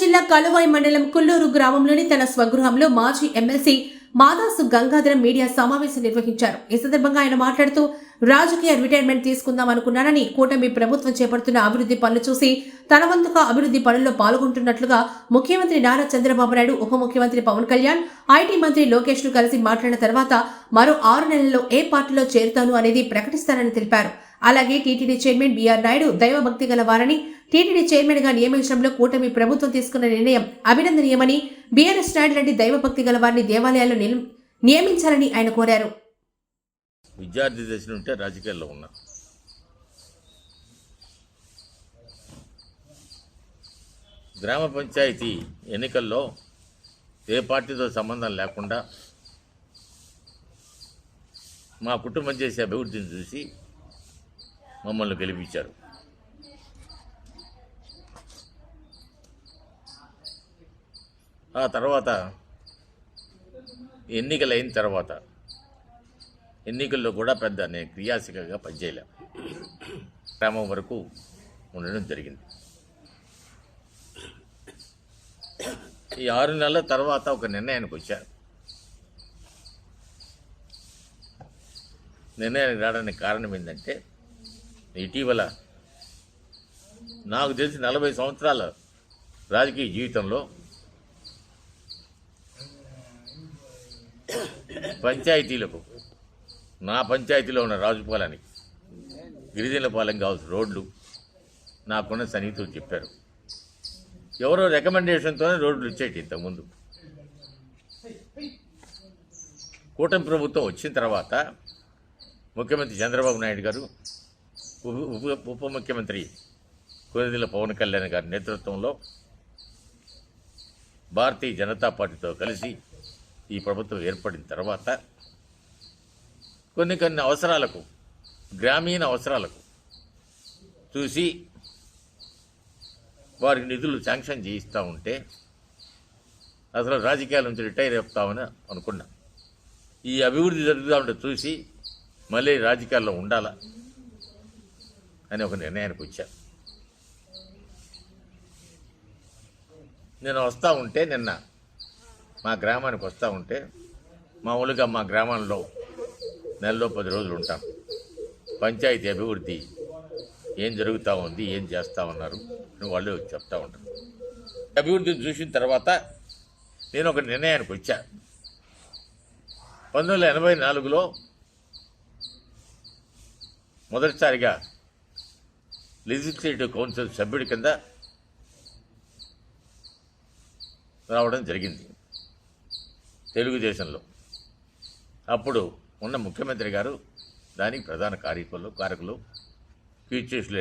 జిల్లా కలువాయి మండలం కుల్లూరు గ్రామంలోని తన స్వగృహంలో మాజీ ఎమ్మెల్సీ మాదాసు గంగాధరం మీడియా సమావేశం నిర్వహించారు. ఈ సందర్భంగా ఆయన మాట్లాడుతూ రాజకీయ రిటైర్మెంట్ తీసుకుందాం అనుకున్నానని కూటమి ప్రభుత్వం చేపడుతున్న అభివృద్ధి పనులు చూసి తన వంతుగా అభివృద్ధి పనుల్లో పాల్గొంటున్నట్లుగా ముఖ్యమంత్రి నారా చంద్రబాబు నాయుడు ఉప ముఖ్యమంత్రి పవన్ కళ్యాణ్ ఐటీ మంత్రి లోకేష్ను కలిసి మాట్లాడిన తర్వాత మరో ఆరు నెలల్లో ఏ పార్టీలో చేరుతాను అనేది ప్రకటిస్తానని తెలిపారు. అలాగే టీటీడీ చైర్మన్ బీఆర్ నాయుడు దైవభక్తి గల వారని టీటీడీ చైర్మన్గా నియమించడంలో కూటమి ప్రభుత్వం తీసుకున్న నిర్ణయం అభినందనీయమని బీఆర్ఎస్ నాయుడు లాంటి దైవభక్తి గల వారిని దేవాలయాల్లో నియమించాలని ఆయన కోరారు. విద్యార్థి దశ నుంటే రాజకీయాల్లో ఉన్నా గ్రామ పంచాయతీ ఎన్నికల్లో ఏ పార్టీతో సంబంధం లేకుండా మా కుటుంబం చేసే అభివృద్ధిని చూసి మమ్మల్ని గెలిపించారు. ఆ తర్వాత ఎన్నికలు అయిన తర్వాత ఎన్నికల్లో కూడా పెద్ద నేను క్రియాశీలకంగా పనిచేయలే. గ్రామం వరకు ఉండడం జరిగింది. ఈ ఆరు నెలల తర్వాత ఒక నిర్ణయానికి వచ్చాను నిర్ణయానికి రావడానికి కారణం ఏంటంటే ఇటీవల నాకు తెలిసి నలభై సంవత్సరాల రాజకీయ జీవితంలో పంచాయతీలకు. నా పంచాయతీలో ఉన్న రాజుపాలానికి గిరిజనుల పాలెం కావాల్సిన రోడ్లు నాకున్న సన్నిహితులు చెప్పారు. ఎవరో రికమెండేషన్తోనే రోడ్లు ఇచ్చేటి ఇంతకుముందు. కూటమి ప్రభుత్వం వచ్చిన తర్వాత ముఖ్యమంత్రి చంద్రబాబు నాయుడు గారు ఉప- ఉప ఉప ముఖ్యమంత్రి కొనిదిల పవన్ కళ్యాణ్ గారి నేతృత్వంలో భారతీయ జనతా పార్టీతో కలిసి ఈ ప్రభుత్వం ఏర్పడిన తర్వాత కొన్ని కొన్ని అవసరాలకు గ్రామీణ అవసరాలకు చూసి వారికి నిధులు శాంక్షన్ చేయిస్తూ ఉంటే అసలు రాజకీయాల నుంచి రిటైర్ అవుతామని అనుకున్నా. ఈ అభివృద్ధి జరుగుతూ ఉంటే చూసి మళ్ళీ రాజకీయాల్లో ఉండాలా అని ఒక నిర్ణయానికి వచ్చాను నేను వస్తూ ఉంటే నిన్న మా గ్రామానికి వస్తూ ఉంటే మామూలుగా మా గ్రామంలో నెలలో పది రోజులు ఉంటాం. పంచాయతీ అభివృద్ధి ఏం జరుగుతూ ఉంది ఏం చేస్తూ ఉన్నారు అని వాళ్ళు చెప్తూ ఉంటారు. అభివృద్ధిని చూసిన తర్వాత నేను ఒక నిర్ణయానికి వచ్చా. పంతొమ్మిది వందల ఎనభై నాలుగులో మొదటిసారిగా లెజిస్లేటివ్ కౌన్సిల్ సభ్యుడి కింద రావడం జరిగింది. తెలుగుదేశంలో. అప్పుడు ఉన్న ముఖ్యమంత్రి గారు దానికి ప్రధాన కార్యకులు కారకులు కీర్చేసులు